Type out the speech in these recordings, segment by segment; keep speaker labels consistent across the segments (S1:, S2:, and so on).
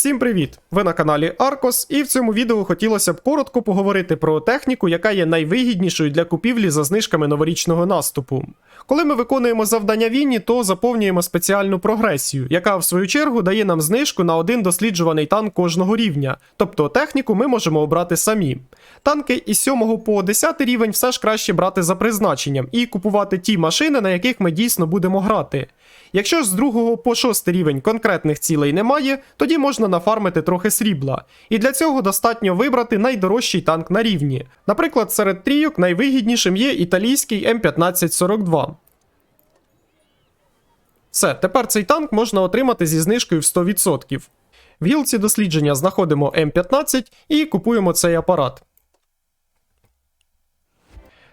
S1: Всім привіт! Ви на каналі Аркос, і в цьому відео хотілося б коротко поговорити про техніку, яка є найвигіднішою для купівлі за знижками новорічного наступу. Коли ми виконуємо завдання війні, то заповнюємо спеціальну прогресію, яка в свою чергу дає нам знижку на один досліджуваний танк кожного рівня, тобто техніку ми можемо обрати самі. Танки із 7 по 10 рівень все ж краще брати за призначенням і купувати ті машини, на яких ми дійсно будемо грати. Якщо ж з 2 по 6 рівень конкретних цілей немає, тоді можна нафармити трохи срібла. І для цього достатньо вибрати найдорожчий танк на рівні. Наприклад, серед трійок найвигіднішим є італійський М1542. Все, тепер цей танк можна отримати зі знижкою в 100%. В гілці дослідження знаходимо М15 і купуємо цей апарат.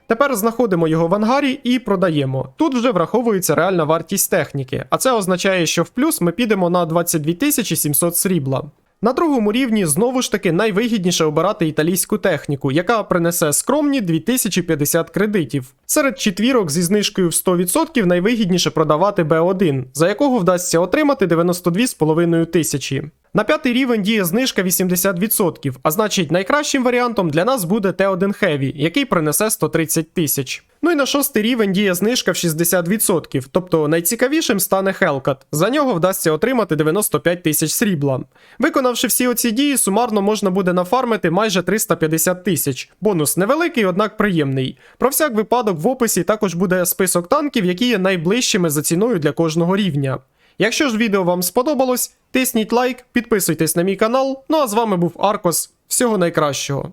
S1: Тепер знаходимо його в ангарі і продаємо. Тут вже враховується реальна вартість техніки, а це означає, що в плюс ми підемо на 22 700 срібла. На другому рівні знову ж таки найвигідніше обирати італійську техніку, яка принесе скромні 2050 кредитів. Серед четвірок зі знижкою в 100% найвигідніше продавати Б1, за якого вдасться отримати 92,5 тисячі. На п'ятий рівень діє знижка 80%, а значить найкращим варіантом для нас буде Т1 Heavy, який принесе 130 тисяч. Ну і на шостий рівень діє знижка в 60%, тобто найцікавішим стане Hellcat. За нього вдасться отримати 95 тисяч срібла. Виконавши всі оці дії, сумарно можна буде нафармити майже 350 тисяч. Бонус невеликий, однак приємний. Про всяк випадок в описі також буде список танків, які є найближчими за ціною для кожного рівня. Якщо ж відео вам сподобалось, тисніть лайк, підписуйтесь на мій канал. Ну а з вами був Аркос. Всього найкращого.